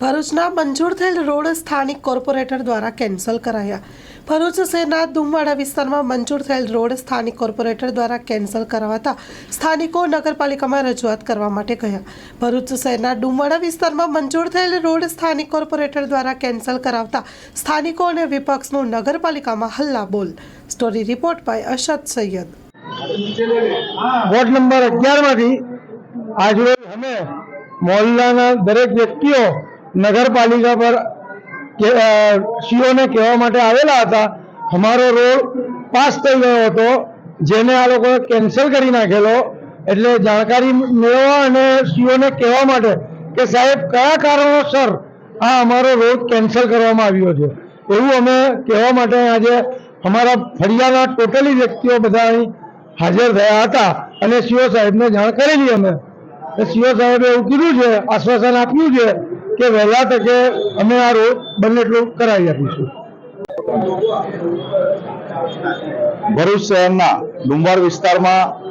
ભરૂચના મંજૂર થયેલ રોડ સ્થાનિક કોર્પોરેટર દ્વારા કેન્સલ કરાયા. ભરૂચ શહેરના દુમવાડા વિસ્તારમાં મંજૂર થયેલ રોડ સ્થાનિક કોર્પોરેટર દ્વારા કેન્સલ કરાવાતા સ્થાનિકો નગરપાલિકામાં રજૂઆત કરવા માટે ગયા. ભરૂચ શહેરના ડુમવાડા વિસ્તારમાં મંજૂર થયેલ રોડ સ્થાનિક કોર્પોરેટર દ્વારા કેન્સલ કરાવતા સ્થાનિકો અને વિપક્ષનું નગરપાલિકામાં હલ્લા બોલ story report by Ashad Syed. Ward number અગિયારમાંથી આજરોજ અમે મોહલ્લાના દરેક વ્યક્તિઓ નગરપાલિકા પર સીઓને કહેવા માટે આવેલા હતા. અમારો રોડ પાસ થઈ ગયો હતો, જેને આ લોકોએ કેન્સલ કરી નાખેલો. એટલે જાણકારી મેળવવા અને સીઓને કહેવા માટે કે, સાહેબ, કયા કારણોસર આ અમારો રોડ કેન્સલ કરવામાં આવ્યો છે? એવું અમે કહેવા માટે આજે અમારા ફળિયાના ટોટલી વ્યક્તિઓ બધા હાજર થયા હતા અને સીઓ સાહેબને જાણ કરેલી અમે. સીઓ સાહેબે એવું કીધું છે, આશ્વાસન આપ્યું છે કે વહેલા તકે અમે આ રોડ બને એટલું કરાવી આપીશું. ભરૂચ શહેરના ડુંબર વિસ્તારમાં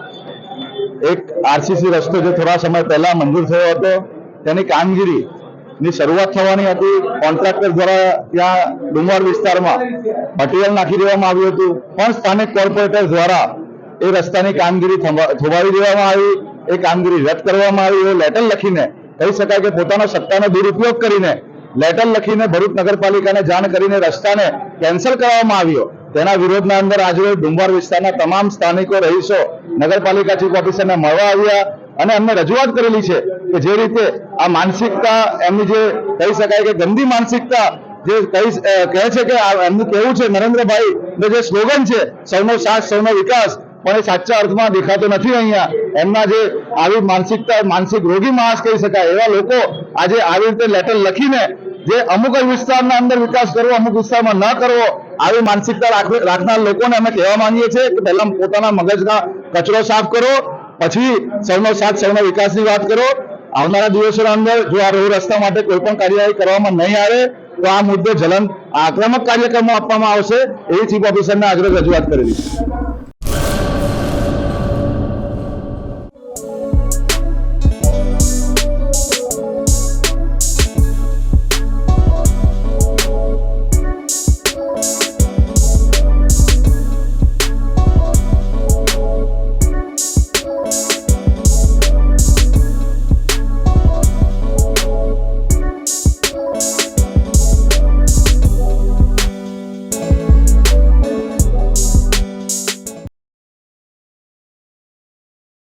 એક આરસીસી રસ્તો જે થોડા સમય પહેલા મંજૂર થયો હતો, તેની કામગીરી ની શરૂઆત થવાની હતી. કોન્ટ્રાક્ટર દ્વારા ત્યાં ડુંગર વિસ્તારમાં મટીરિયલ નાખી દેવામાં આવ્યું હતું. પણ સ્થાનિક કોર્પોરેટર દ્વારા એ રસ્તાની કામગીરી થંભા- થોભાવી દેવામાં આવી. એ કામગીરી રદ કરવામાં આવી. એ લેટર લખીને કહી શકાય કે પોતાનો સત્તાનો દુરુપયોગ કરીને લેટર લખીને ભરૂચ નગરપાલિકાને જાણ કરીને રસ્તાને કેન્સલ કરવામાં આવ્યો. તેના વિરોધના અંદર આજે ડુંબર વિસ્તારના તમામ સ્થાનિકો રહીશો, નગરપાલિકા ચીફ ઓફિસરને મળવા આવ્યા અને અમને રજૂઆત કરેલી છે કે જે રીતે આ માનસિકતા, એમની જે કહી શકાય કે ગંદી માનસિકતા જે કહી કહે છે કે એમનું કેવું છે નરેન્દ્રભાઈ જે સ્લોગન છે, સૌનો સાથ, સૌનો વિકાસ પણ એ સાચા અર્થમાં દેખાતો નથી અહીંયા. એમના જે આવી માનસિકતા, માનસિક રોગી માણસ કહી શકાય, એવા લોકો આજે આવી રીતે લેટર લખીને જે અમુક જ વિસ્તારના અંદર વિકાસ કરવો, અમુક વિસ્તારમાં ન કરવો, આવી માનસિકતા રાખ- રાખનાર લોકોને અમે કહેવા માંગીએ છીએ કે પહેલા પોતાના મગજના કચરો સાફ કરો, પછી સૌનો સાથ, સૌનો વિકાસની વાત કરો. આવનારા દિવસોના અંદર જો આ રોડ રસ્તા માટે કોઈ પણ કાર્યવાહી કરવામાં નહીં આવે, તો આ મુદ્દે જલન આક્રમક કાર્યક્રમો આપવામાં આવશે, એવી ચીફ ઓફિસરને આગ્રહ રજૂઆત કરેલી